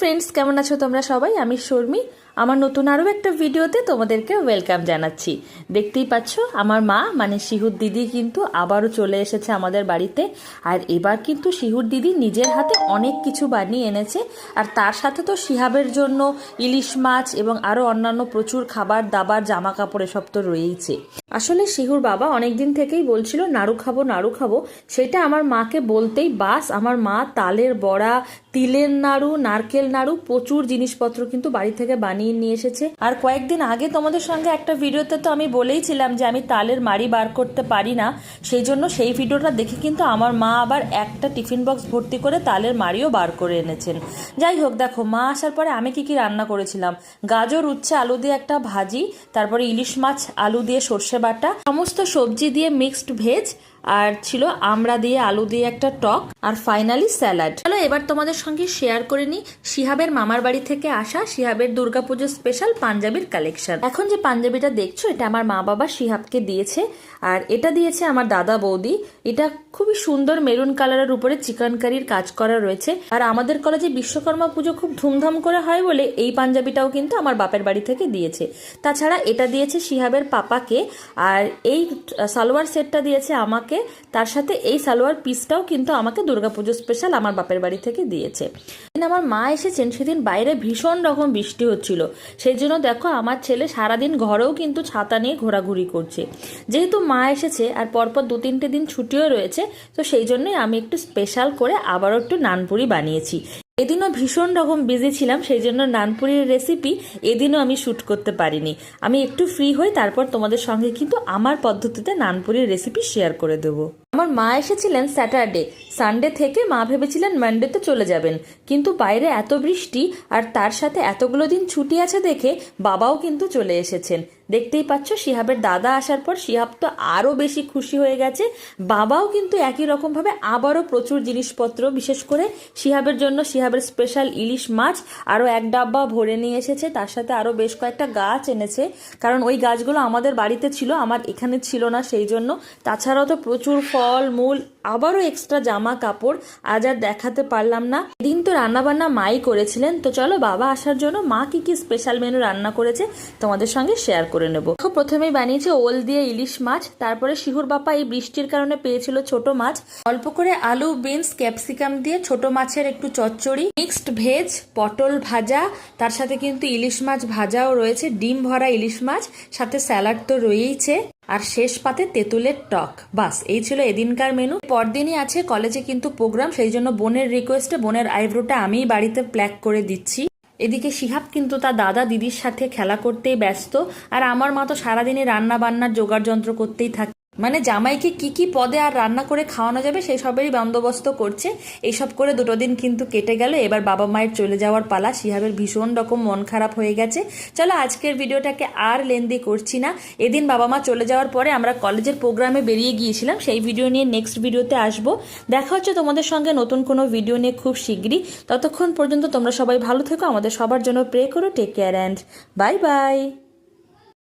Friends কেমন আছো তোমরা সবাই? আমি শর্মি। আমার নতুন আরও একটা ভিডিওতে তোমাদেরকে ওয়েলকাম জানাচ্ছি। দেখতেই পাচ্ছ, আমার মা মানে শিহুর দিদি কিন্তু আবারও চলে এসেছে আমাদের বাড়িতে। আর এবার কিন্তু শিহুর দিদি নিজের হাতে অনেক কিছু বানিয়ে এনেছে। আর তার সাথে তো শিহাবের জন্য ইলিশ মাছ এবং আরও অন্যান্য প্রচুর খাবার, দাবার জামা কাপড় এসব তো রয়েইছে। আসলে শিহুর বাবা অনেক দিন থেকেই বলছিল, নাড়ু খাব নাড়ু খাব। সেটা আমার মাকে বলতেই বাস, আমার মা তালের বড়া তিলের নাড়ু, নারকেল নাড়ু, প্রচুর জিনিসপত্র কিন্তু বাড়ি থেকে বানিয়ে নিয়ে এসেছে। আর কয়েকদিন আগে তোমাদের সঙ্গে একটা ভিডিওতে তো আমি বলেইছিলাম যে আমি তালের মাড়ি বার করতে পারি না। সেই জন্য সেই ভিডিওটা দেখে কিন্তু আমার মা আবার একটা টিফিন বক্স ভর্তি করে তালের মাড়িও বার করে এনেছেন। যাই হোক, দেখো, মা আসার পরে আমি কি কি রান্না করেছিলাম। গাজর, উচ্ছে, আলু দিয়ে একটা ভাজি, তারপরে ইলিশ মাছ, আলু দিয়ে সর্ষে বাটা, সমস্ত সবজি দিয়ে মিক্সড ভেজ আর ছিল আমড়া দিয়ে আলু দিয়ে একটা টক আর ফাইনালি স্যালাড চলো এবার তোমাদের সঙ্গে শেয়ার করে নিই শিহাবের মামার বাড়ি থেকে আসা শিহাবের দুর্গাপুজো স্পেশাল পাঞ্জাবির কালেকশন এখন যে পাঞ্জাবিটা দেখছ, এটা আমার মা বাবা শিহাবকে দিয়েছে আর এটা দিয়েছে আমার দাদা বৌদি। এটা খুবই সুন্দর মেরুন কালারের উপরে চিকেন কারির কাজ করা রয়েছে। আর আমাদের কলেজে বিশ্বকর্মা পুজো খুব ধুমধাম করে হয় বলে এই পাঞ্জাবিটাও কিন্তু আমার বাপের বাড়ি থেকে দিয়েছে। তাছাড়া এটা দিয়েছে শিহাবের পাপাকে আর এই সালোয়ার সেটটা দিয়েছে আমাকে। তার সাথে এই সালোয়ার পিসটাও কিন্তু আমাকে দুর্গাপুজো স্পেশাল আমার বাপের বাড়ি থেকে দিয়েছে। আমার মা এসেছেন, সেদিন বাইরে ভীষণ রকম বৃষ্টি হচ্ছিল। সেই জন্য দেখো, আমার ছেলে সারাদিন ঘরেও কিন্তু ছাতা নিয়ে ঘোরাঘুরি করছে। যেহেতু মা এসেছে আর পরপর দু তিনটে দিন ছুটিও রয়েছে, তো সেই জন্যই আমি একটু স্পেশাল করে আবারও একটু নানপুরি বানিয়েছি। এদিনও ভীষণ রকম বিজি ছিলাম সেই জন্য নানপুরির রেসিপি এদিনও আমি শ্যুট করতে পারিনি। আমি একটু ফ্রি হই, তারপর তোমাদের সঙ্গে কিন্তু আমার পদ্ধতিতে নানপুরির রেসিপি শেয়ার করে দেবো। আমার মা এসেছিলেন স্যাটারডে সানডে থেকে মা ভেবেছিলেন মানডেতে চলে যাবেন। কিন্তু বাইরে এত বৃষ্টি আর তার সাথে এতগুলো দিন ছুটি আছে দেখে বাবাও কিন্তু চলে এসেছেন। দেখতেই পাচ্ছ, শিহাবের দাদা আসার পর শিহাব তো আরও বেশি খুশি হয়ে গেছে। বাবাও কিন্তু একই রকমভাবে আবারও প্রচুর জিনিসপত্র, বিশেষ করে শিহাবের জন্য শিহাবের স্পেশাল ইলিশ মাছ, আরও এক ডাব্বা ভরে নিয়ে এসেছে। তার সাথে আরও বেশ কয়েকটা গাছ এনেছে। কারণ ওই গাছগুলো আমাদের বাড়িতে ছিল, আমার এখানে ছিল না সেই জন্য। তাছাড়াও তো প্রচুর ফল, মূল, আবারও এক্সট্রা জামা কাপড় আজ আর দেখাতে পারলাম না। দিন তো রান্নাবান্না মাই করেছিলেন। তো চলো বাবা আসার জন্য মা কি কি স্পেশাল মেনু রান্না করেছে তোমাদের সঙ্গে শেয়ার করে। নেব। দেখো, প্রথমেই বানিয়েছে ওল দিয়ে ইলিশ মাছ, তারপরে শিহুর বাপা এই বৃষ্টির কারণে পেয়েছিল ছোট মাছ। অল্প করে আলু, বিনস, ক্যাপসিকাম দিয়ে ছোট মাছের একটু চচ্চড়ি, মিক্সড ভেজ, পটল ভাজা, তার সাথে কিন্তু ইলিশ মাছ ভাজাও রয়েছে, ডিম ভরা ইলিশ মাছ, সাথে স্যালাড তো রয়েইছে, আর শেষ পাতে তেঁতুলের টক। বাস, এই ছিল এদিনকার মেনু। পরদিনই আছে কলেজে কিন্তু প্রোগ্রাম, সেই জন্য বোনের রিকোয়েস্টে বোনের আইব্রোটা আমিই বাড়িতে প্ল্যাক করে দিচ্ছি। এদিকে শিহাব কিন্তু তার দাদা দিদির সাথে খেলা করতেই ব্যস্ত আর আমার মা তো সারাদিনে রান্না বান্নার যোগাড় যন্ত্র করতেই থাকে। মানে জামাইকে কি কি পদে আর রান্না করে খাওয়ানো যাবে সেই সবেরই বন্দোবস্ত করছে। এইসব করে দুটো দিন কিন্তু কেটে গেল। এবার বাবা মায়ের চলে যাওয়ার পালা। শিহাবের ভীষণ রকম মন খারাপ হয়ে গেছে। চলো আজকের ভিডিওটাকে আর লেন্দি করছি না। এদিন বাবা মা চলে যাওয়ার পরে আমরা কলেজের প্রোগ্রামে বেরিয়ে গিয়েছিলাম। সেই ভিডিও নিয়ে নেক্সট ভিডিওতে আসব। দেখা হচ্ছে তোমাদের সঙ্গে নতুন কোনো ভিডিও নিয়ে খুব শীঘ্রই। ততক্ষণ পর্যন্ত তোমরা সবাই ভালো থেকো। আমাদের সবার জন্য প্রে করো take care and bye bye